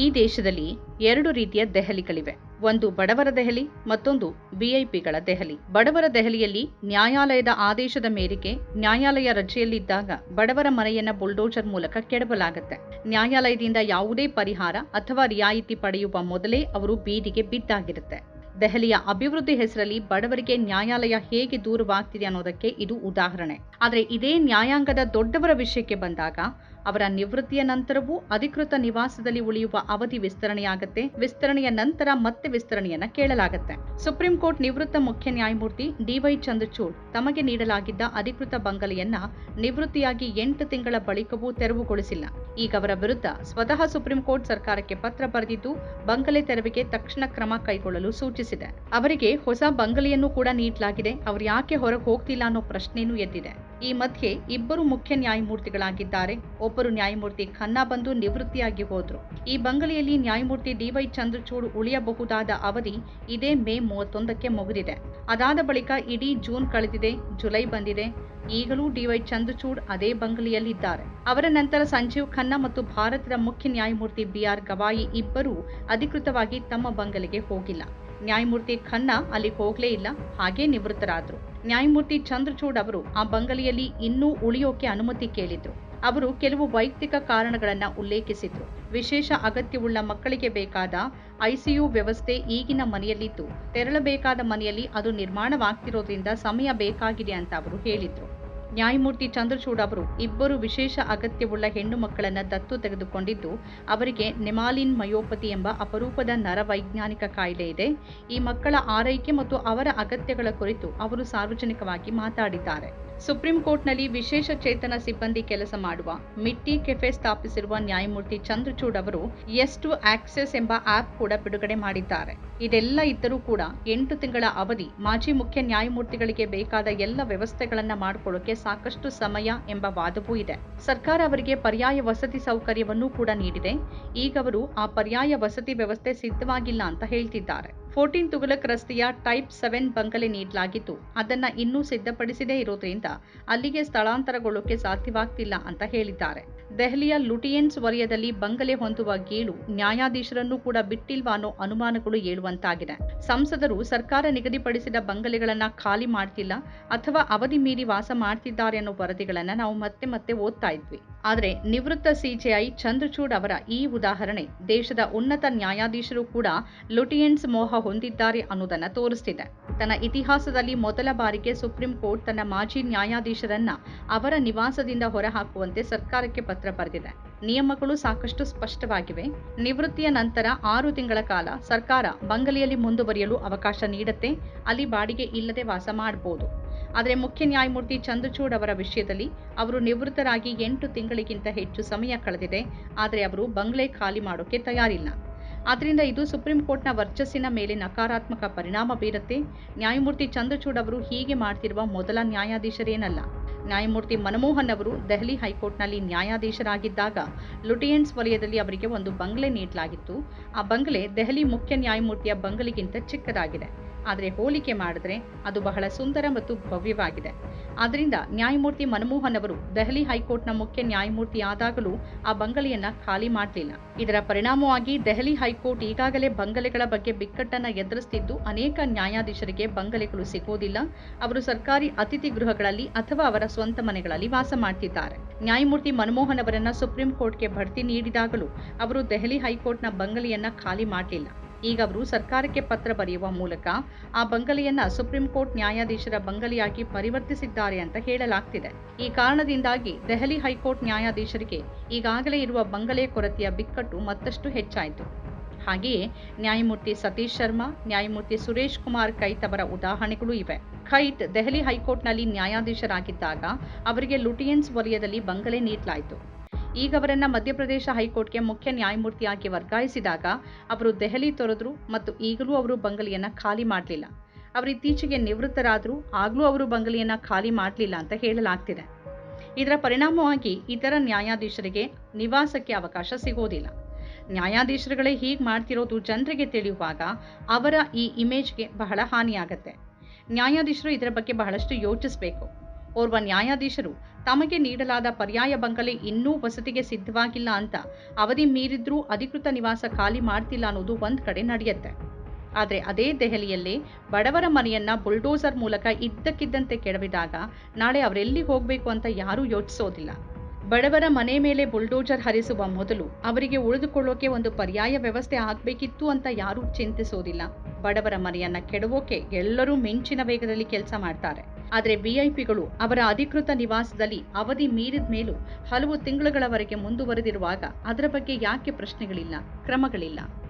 ಈ ದೇಶದಲ್ಲಿ ಎರಡು ರೀತಿಯ ದೆಹಲಿಗಳಿವೆ. ಒಂದು ಬಡವರ ದೆಹಲಿ, ಮತ್ತೊಂದು ಬಿಐಪಿಗಳ ದೆಹಲಿ. ಬಡವರ ದೆಹಲಿಯಲ್ಲಿ ನ್ಯಾಯಾಲಯದ ಆದೇಶದ ಮೇರೆಗೆ ನ್ಯಾಯಾಲಯ ರಜೆಯಲ್ಲಿದ್ದಾಗ ಬಡವರ ಮನೆಯನ್ನ ಬುಲ್ಡೋಜರ್ ಮೂಲಕ ಕೆಡವಲಾಗುತ್ತೆ. ನ್ಯಾಯಾಲಯದಿಂದ ಯಾವುದೇ ಪರಿಹಾರ ಅಥವಾ ರಿಯಾಯಿತಿ ಪಡೆಯುವ ಮೊದಲೇ ಅವರು ಬೀದಿಗೆ ಬಿದ್ದಾಗಿರುತ್ತೆ. ದೆಹಲಿಯ ಅಭಿವೃದ್ಧಿ ಹೆಸರಲ್ಲಿ ಬಡವರಿಗೆ ನ್ಯಾಯಾಲಯ ಹೇಗೆ ದೂರವಾಗ್ತಿದೆ ಅನ್ನೋದಕ್ಕೆ ಇದು ಉದಾಹರಣೆ. ಆದರೆ ಇದೇ ನ್ಯಾಯಾಂಗದ ದೊಡ್ಡವರ ವಿಷಯಕ್ಕೆ ಬಂದಾಗ ಅವರ ನಿವೃತ್ತಿಯ ನಂತರವೂ ಅಧಿಕೃತ ನಿವಾಸದಲ್ಲಿ ಉಳಿಯುವ ಅವಧಿ ವಿಸ್ತರಣೆಯಾಗತ್ತೆ. ವಿಸ್ತರಣೆಯ ನಂತರ ಮತ್ತೆ ವಿಸ್ತರಣೆಯನ್ನ ಕೇಳಲಾಗುತ್ತೆ. ಸುಪ್ರೀಂ ಕೋರ್ಟ್ ನಿವೃತ್ತ ಮುಖ್ಯ ನ್ಯಾಯಮೂರ್ತಿ ಡಿವೈ ಚಂದ್ರಚೂಡ್ ತಮಗೆ ನೀಡಲಾಗಿದ್ದ ಅಧಿಕೃತ ಬಂಗಲೆಯನ್ನ ನಿವೃತ್ತಿಯಾಗಿ ಎಂಟು ತಿಂಗಳ ಬಳಿಕವೂ ತೆರವುಗೊಳಿಸಿಲ್ಲ. ಈಗ ಅವರ ವಿರುದ್ಧ ಸ್ವತಃ ಸುಪ್ರೀಂ ಕೋರ್ಟ್ ಸರ್ಕಾರಕ್ಕೆ ಪತ್ರ ಬರೆದಿದ್ದು, ಬಂಗಲೆ ತೆರವಿಗೆ ತಕ್ಷಣ ಕ್ರಮ ಕೈಗೊಳ್ಳಲು ಸೂಚಿಸಿದೆ. ಅವರಿಗೆ ಹೊಸ ಬಂಗಲೆಯನ್ನು ಕೂಡ ನೀಡಲಾಗಿದೆ. ಅವರು ಯಾಕೆ ಹೊರಗೆ ಹೋಗ್ತಿಲ್ಲ ಅನ್ನೋ ಪ್ರಶ್ನೆಯೂ ಎದ್ದಿದೆ. ಈ ಮಧ್ಯೆ ಇಬ್ಬರು ಮುಖ್ಯ ನ್ಯಾಯಮೂರ್ತಿಗಳಾಗಿದ್ದಾರೆ. ಒಬ್ಬರು ನ್ಯಾಯಮೂರ್ತಿ ಖನ್ನಾ ಬಂದು ನಿವೃತ್ತಿಯಾಗಿ ಹೋದ್ರು. ಈ ಬಂಗಲೆಯಲ್ಲಿ ನ್ಯಾಯಮೂರ್ತಿ ಡಿವೈ ಚಂದ್ರಚೂಡ್ ಉಳಿಯಬಹುದಾದ ಅವಧಿ ಇದೇ ಮೇ ಮೂವತ್ತೊಂದಕ್ಕೆ ಮುಗಿದಿದೆ. ಅದಾದ ಬಳಿಕ ಇಡೀ ಜೂನ್ ಕಳೆದಿದೆ, ಜುಲೈ ಬಂದಿದೆ. ಈಗಲೂ ಡಿವೈ ಚಂದ್ರಚೂಡ್ ಅದೇ ಬಂಗಲೆಯಲ್ಲಿದ್ದಾರೆ. ಅವರ ನಂತರ ಸಂಜೀವ್ ಖನ್ನಾ ಮತ್ತು ಭಾರತದ ಮುಖ್ಯ ನ್ಯಾಯಮೂರ್ತಿ ಬಿಆರ್ ಗವಾಯಿ ಇಬ್ಬರೂ ಅಧಿಕೃತವಾಗಿ ತಮ್ಮ ಬಂಗಲೆಗೆ ಹೋಗಿಲ್ಲ. ನ್ಯಾಯಮೂರ್ತಿ ಖನ್ನಾ ಅಲ್ಲಿಗೆ ಹೋಗಲೇ ಇಲ್ಲ, ಹಾಗೇ ನಿವೃತ್ತರಾದರು. ನ್ಯಾಯಮೂರ್ತಿ ಚಂದ್ರಚೂಡ್ ಅವರು ಆ ಬಂಗಲೆಯಲ್ಲಿ ಇನ್ನೂ ಉಳಿಯೋಕೆ ಅನುಮತಿ ಕೇಳಿದ್ರು. ಅವರು ಕೆಲವು ವೈಯಕ್ತಿಕ ಕಾರಣಗಳನ್ನ ಉಲ್ಲೇಖಿಸಿದ್ರು. ವಿಶೇಷ ಅಗತ್ಯವುಳ್ಳ ಮಕ್ಕಳಿಗೆ ಬೇಕಾದ ಐಸಿಯು ವ್ಯವಸ್ಥೆ ಈಗಿನ ಮನೆಯಲ್ಲಿದ್ದು ತೆರಳಬೇಕಾದ ಮನೆಯಲ್ಲಿ ಅದು ನಿರ್ಮಾಣವಾಗ್ತಿರೋದ್ರಿಂದ ಸಮಯ ಬೇಕಾಗಿದೆ ಅಂತ ಅವರು ಹೇಳಿದ್ರು. ನ್ಯಾಯಮೂರ್ತಿ ಚಂದ್ರಚೂಡ್ ಅವರು ಇಬ್ಬರು ವಿಶೇಷ ಅಗತ್ಯವುಳ್ಳ ಹೆಣ್ಣು ಮಕ್ಕಳನ್ನು ದತ್ತು ತೆಗೆದುಕೊಂಡಿದ್ದು, ಅವರಿಗೆ ನೆಮಾಲಿನ್ ಮಯೋಪತಿ ಎಂಬ ಅಪರೂಪದ ನರವೈಜ್ಞಾನಿಕ ಕಾಯಿಲೆ ಇದೆ. ಈ ಮಕ್ಕಳ ಆರೈಕೆ ಮತ್ತು ಅವರ ಅಗತ್ಯಗಳ ಕುರಿತು ಅವರು ಸಾರ್ವಜನಿಕವಾಗಿ ಮಾತಾಡಿದ್ದಾರೆ. ಸುಪ್ರೀಂ ಕೋರ್ಟ್ನಲ್ಲಿ ವಿಶೇಷ ಚೇತನ ಸಿಬ್ಬಂದಿ ಕೆಲಸ ಮಾಡುವ ಮಿಟ್ಟಿ ಕೆಫೆ ಸ್ಥಾಪಿಸಿರುವ ನ್ಯಾಯಮೂರ್ತಿ ಚಂದ್ರಚೂಡ್ ಅವರು ಎಸ್ ಟು ಆಕ್ಸೆಸ್ ಎಂಬ ಆಪ್ ಕೂಡ ಬಿಡುಗಡೆ ಮಾಡಿದ್ದಾರೆ. ಇದೆಲ್ಲ ಇದ್ದರೂ ಕೂಡ ಎಂಟು ತಿಂಗಳ ಅವಧಿ ಮಾಜಿ ಮುಖ್ಯ ನ್ಯಾಯಮೂರ್ತಿಗಳಿಗೆ ಬೇಕಾದ ಎಲ್ಲ ವ್ಯವಸ್ಥೆಗಳನ್ನ ಮಾಡಿಕೊಳ್ಳೋಕೆ ಸಾಕಷ್ಟು ಸಮಯ ಎಂಬ ವಾದವೂ ಇದೆ. ಸರ್ಕಾರ ಅವರಿಗೆ ಪರ್ಯಾಯ ವಸತಿ ಸೌಕರ್ಯವನ್ನೂ ಕೂಡ ನೀಡಿದೆ. ಈಗ ಅವರು ಆ ಪರ್ಯಾಯ ವಸತಿ ವ್ಯವಸ್ಥೆ ಸಿದ್ಧವಾಗಿಲ್ಲ ಅಂತ ಹೇಳ್ತಿದ್ದಾರೆ. ಫೋರ್ಟೀನ್ ತುಗಲಕ್ ರಸ್ತೆಯ ಟೈಪ್ ಸೆವೆನ್ ಬಂಗಲೆ ನೀಡಲಾಗಿತ್ತು. ಅದನ್ನ ಇನ್ನೂ ಸಿದ್ಧಪಡಿಸದೇ ಇರೋದ್ರಿಂದ ಅಲ್ಲಿಗೆ ಸ್ಥಳಾಂತರಗೊಳ್ಳೋಕೆ ಸಾಧ್ಯವಾಗ್ತಿಲ್ಲ ಅಂತ ಹೇಳಿದ್ದಾರೆ. ದೆಹಲಿಯ ಲುಟಿಯನ್ಸ್ ವಲಯದಲ್ಲಿ ಬಂಗಲೆ ಹೊಂದುವ ಗೀಳು ನ್ಯಾಯಾಧೀಶರನ್ನು ಕೂಡ ಬಿಟ್ಟಿಲ್ವಾ ಅನ್ನೋ ಅನುಮಾನಗಳು ಏಳುವಂತಾಗಿದೆ. ಸಂಸದರು ಸರ್ಕಾರ ನಿಗದಿಪಡಿಸಿದ ಬಂಗಲೆಗಳನ್ನ ಖಾಲಿ ಮಾಡ್ತಿಲ್ಲ ಅಥವಾ ಅವಧಿ ಮೀರಿ ವಾಸ ಮಾಡ್ತಿದ್ದಾರೆ ಅನ್ನೋ ವರದಿಗಳನ್ನ ನಾವು ಮತ್ತೆ ಮತ್ತೆ ಓದ್ತಾ ಇದ್ವಿ. ಆದರೆ ನಿವೃತ್ತ ಸಿಜೆಐ ಚಂದ್ರಚೂಡ್ ಅವರ ಈ ಉದಾಹರಣೆ ದೇಶದ ಉನ್ನತ ನ್ಯಾಯಾಧೀಶರು ಕೂಡ ಲುಟಿಯನ್ಸ್ ಮೋಹ ಹೊಂದಿದ್ದಾರೆ ಅನ್ನೋದನ್ನು ತೋರಿಸ್ತಿದೆ. ತನ್ನ ಇತಿಹಾಸದಲ್ಲಿ ಮೊದಲ ಬಾರಿಗೆ ಸುಪ್ರೀಂ ಕೋರ್ಟ್ ತನ್ನ ಮಾಜಿ ನ್ಯಾಯಾಧೀಶರನ್ನ ಅವರ ನಿವಾಸದಿಂದ ಹೊರಹಾಕುವಂತೆ ಸರ್ಕಾರಕ್ಕೆ ಪತ್ರ ಬರೆದಿದೆ. ನಿಯಮಗಳು ಸಾಕಷ್ಟು ಸ್ಪಷ್ಟವಾಗಿವೆ. ನಿವೃತ್ತಿಯ ನಂತರ ಆರು ತಿಂಗಳ ಕಾಲ ಸರ್ಕಾರ ಬಂಗಲೆಯಲ್ಲಿ ಮುಂದುವರಿಯಲು ಅವಕಾಶ ನೀಡುತ್ತೆ, ಅಲ್ಲಿ ಬಾಡಿಗೆ ಇಲ್ಲದೆ ವಾಸ ಮಾಡಬಹುದು ಆದರೆ ಮುಖ್ಯ ನ್ಯಾಯಮೂರ್ತಿ ಚಂದ್ರಚೂಡ್ ಅವರ ವಿಷಯದಲ್ಲಿ ಅವರು ನಿವೃತ್ತರಾಗಿ ಎಂಟು ತಿಂಗಳಿಗಿಂತ ಹೆಚ್ಚು ಸಮಯ ಕಳೆದಿದೆ, ಆದರೆ ಅವರು ಬಂಗ್ಲೆ ಖಾಲಿ ಮಾಡೋಕೆ ತಯಾರಿಲ್ಲ. ಆದ್ದರಿಂದ ಇದು ಸುಪ್ರೀಂ ಕೋರ್ಟ್ನ ವರ್ಚಸ್ಸಿನ ಮೇಲೆ ನಕಾರಾತ್ಮಕ ಪರಿಣಾಮ ಬೀರುತ್ತೆ. ನ್ಯಾಯಮೂರ್ತಿ ಚಂದ್ರಚೂಡ್ ಅವರು ಹೀಗೆ ಮಾಡ್ತಿರುವ ಮೊದಲ ನ್ಯಾಯಾಧೀಶರೇನಲ್ಲ. ನ್ಯಾಯಮೂರ್ತಿ ಮನಮೋಹನ್ ಅವರು ದೆಹಲಿ ಹೈಕೋರ್ಟ್ನಲ್ಲಿ ನ್ಯಾಯಾಧೀಶರಾಗಿದ್ದಾಗ ಲುಟಿಯನ್ಸ್ ವಲಯದಲ್ಲಿ ಅವರಿಗೆ ಒಂದು ಬಂಗ್ಲೆ ನೀಡಲಾಗಿತ್ತು. ಆ ಬಂಗ್ಲೆ ದೆಹಲಿ ಮುಖ್ಯ ನ್ಯಾಯಮೂರ್ತಿಯ ಬಂಗಲೆಗಿಂತ ಚಿಕ್ಕದಾಗಿದೆ. ಆದರೆ ಹೋಲಿಕೆ ಮಾಡಿದ್ರೆ ಅದು ಬಹಳ ಸುಂದರ ಮತ್ತು ಭವ್ಯವಾಗಿದೆ. ಆದ್ದರಿಂದ ನ್ಯಾಯಮೂರ್ತಿ ಮನಮೋಹನ್ ಅವರು ದೆಹಲಿ ಹೈಕೋರ್ಟ್ನ ಮುಖ್ಯ ನ್ಯಾಯಮೂರ್ತಿ ಆದಾಗಲೂ ಆ ಬಂಗಲೆಯನ್ನ ಖಾಲಿ ಮಾಡಲಿಲ್ಲ. ಇದರ ಪರಿಣಾಮವಾಗಿ ದೆಹಲಿ ಹೈಕೋರ್ಟ್ ಈಗಾಗಲೇ ಬಂಗಲೆಗಳ ಬಗ್ಗೆ ಬಿಕ್ಕಟ್ಟನ್ನು ಎದುರಿಸುತ್ತಿದ್ದು ಅನೇಕ ನ್ಯಾಯಾಧೀಶರಿಗೆ ಬಂಗಲೆಗಳು ಸಿಗೋದಿಲ್ಲ. ಅವರು ಸರ್ಕಾರಿ ಅತಿಥಿ ಗೃಹಗಳಲ್ಲಿ ಅಥವಾ ಅವರ ಸ್ವಂತ ಮನೆಗಳಲ್ಲಿ ವಾಸ ಮಾಡ್ತಿದ್ದಾರೆ. ನ್ಯಾಯಮೂರ್ತಿ ಮನಮೋಹನ್ ಅವರನ್ನ ಸುಪ್ರೀಂ ಕೋರ್ಟ್ಗೆ ಬಡ್ತಿ ನೀಡಿದಾಗಲೂ ಅವರು ದೆಹಲಿ ಹೈಕೋರ್ಟ್ನ ಬಂಗಲೆಯನ್ನ ಖಾಲಿ ಮಾಡಲಿಲ್ಲ. ಈಗ ಅವರು ಸರ್ಕಾರಕ್ಕೆ ಪತ್ರ ಬರೆಯುವ ಮೂಲಕ ಆ ಬಂಗಲೆಯನ್ನ ಸುಪ್ರೀಂ ಕೋರ್ಟ್ ನ್ಯಾಯಾಧೀಶರ ಬಂಗಲೆಯಾಗಿ ಪರಿವರ್ತಿಸಿದ್ದಾರೆ ಅಂತ ಹೇಳಲಾಗ್ತಿದೆ. ಈ ಕಾರಣದಿಂದಾಗಿ ದೆಹಲಿ ಹೈಕೋರ್ಟ್ ನ್ಯಾಯಾಧೀಶರಿಗೆ ಈಗಾಗಲೇ ಇರುವ ಬಂಗಲೆ ಕೊರತೆಯ ಬಿಕ್ಕಟ್ಟು ಮತ್ತಷ್ಟು ಹೆಚ್ಚಾಯಿತು. ಹಾಗೆಯೇ ನ್ಯಾಯಮೂರ್ತಿ ಸತೀಶ್ ಶರ್ಮಾ, ನ್ಯಾಯಮೂರ್ತಿ ಸುರೇಶ್ ಕುಮಾರ್ ಕೈತ್ ಅವರ ಉದಾಹರಣೆಗಳು ಇವೆ. ಖೈತ್ ದೆಹಲಿ ಹೈಕೋರ್ಟ್ನಲ್ಲಿ ನ್ಯಾಯಾಧೀಶರಾಗಿದ್ದಾಗ ಅವರಿಗೆ ಲುಟಿಯನ್ಸ್ ವಲಯದಲ್ಲಿ ಬಂಗಲೆ ನೀಡಲಾಯಿತು. ಈಗ ಅವರನ್ನು ಮಧ್ಯಪ್ರದೇಶ ಹೈಕೋರ್ಟ್ಗೆ ಮುಖ್ಯ ನ್ಯಾಯಮೂರ್ತಿಯಾಗಿ ವರ್ಗಾಯಿಸಿದಾಗ ಅವರು ದೆಹಲಿ ತೊರೆದ್ರು ಮತ್ತು ಈಗಲೂ ಅವರು ಬಂಗಲೆಯನ್ನ ಖಾಲಿ ಮಾಡಲಿಲ್ಲ. ಅವರು ಇತ್ತೀಚೆಗೆ ನಿವೃತ್ತರಾದರೂ, ಆಗಲೂ ಅವರು ಬಂಗಲೆಯನ್ನ ಖಾಲಿ ಮಾಡಲಿಲ್ಲ ಅಂತ ಹೇಳಲಾಗ್ತಿದೆ. ಇದರ ಪರಿಣಾಮವಾಗಿ ಇತರ ನ್ಯಾಯಾಧೀಶರಿಗೆ ನಿವಾಸಕ್ಕೆ ಅವಕಾಶ ಸಿಗೋದಿಲ್ಲ. ನ್ಯಾಯಾಧೀಶರುಗಳೇ ಹೀಗೆ ಮಾಡ್ತಿರೋದು ಜನರಿಗೆ ತಿಳಿಯುವಾಗ ಅವರ ಈ ಇಮೇಜ್ಗೆ ಬಹಳ ಹಾನಿಯಾಗತ್ತೆ. ನ್ಯಾಯಾಧೀಶರು ಇದರ ಬಗ್ಗೆ ಬಹಳಷ್ಟು ಯೋಚಿಸಬೇಕು. ಓರ್ವ ನ್ಯಾಯಾಧೀಶರು ತಮಗೆ ನೀಡಲಾದ ಪರ್ಯಾಯ ಬಂಗಲೆ ಇನ್ನೂ ವಸತಿಗೆ ಸಿದ್ಧವಾಗಿಲ್ಲ ಅಂತ ಅವಧಿ ಮೀರಿದ್ರೂ ಅಧಿಕೃತ ನಿವಾಸ ಖಾಲಿ ಮಾಡ್ತಿಲ್ಲ ಅನ್ನೋದು ಒಂದ್ ಕಡೆ ನಡೆಯುತ್ತೆ. ಆದರೆ ಅದೇ ದೆಹಲಿಯಲ್ಲೇ ಬಡವರ ಮನೆಯನ್ನ ಬುಲ್ಡೋಸರ್ ಮೂಲಕ ಇದ್ದಕ್ಕಿದ್ದಂತೆ ಕೆಡವಿದಾಗ ನಾಳೆ ಅವರೆಲ್ಲಿ ಹೋಗಬೇಕು ಅಂತ ಯಾರೂ ಯೋಚಿಸೋದಿಲ್ಲ. ಬಡವರ ಮನೆ ಮೇಲೆ ಬುಲ್ಡೋಜರ್ ಹರಿಸುವ ಮೊದಲು ಅವರಿಗೆ ಉಳಿದುಕೊಳ್ಳೋಕೆ ಒಂದು ಪರ್ಯಾಯ ವ್ಯವಸ್ಥೆ ಆಗಬೇಕಿತ್ತು ಅಂತ ಯಾರೂ ಚಿಂತಿಸೋದಿಲ್ಲ. ಬಡವರ ಮನೆಯನ್ನ ಕೆಡವೋಕೆ ಎಲ್ಲರೂ ಮಿಂಚಿನ ವೇಗದಲ್ಲಿ ಕೆಲಸ ಮಾಡ್ತಾರೆ. ಆದರೆ ವಿಐಪಿಗಳು ಅವರ ಅಧಿಕೃತ ನಿವಾಸದಲ್ಲಿ ಅವಧಿ ಮೀರಿದ ಮೇಲೂ ಹಲವು ತಿಂಗಳುಗಳವರೆಗೆ ಮುಂದುವರೆದಿರುವಾಗ ಅದರ ಬಗ್ಗೆ ಯಾಕೆ ಪ್ರಶ್ನೆಗಳಿಲ್ಲ, ಕ್ರಮಗಳಿಲ್ಲ.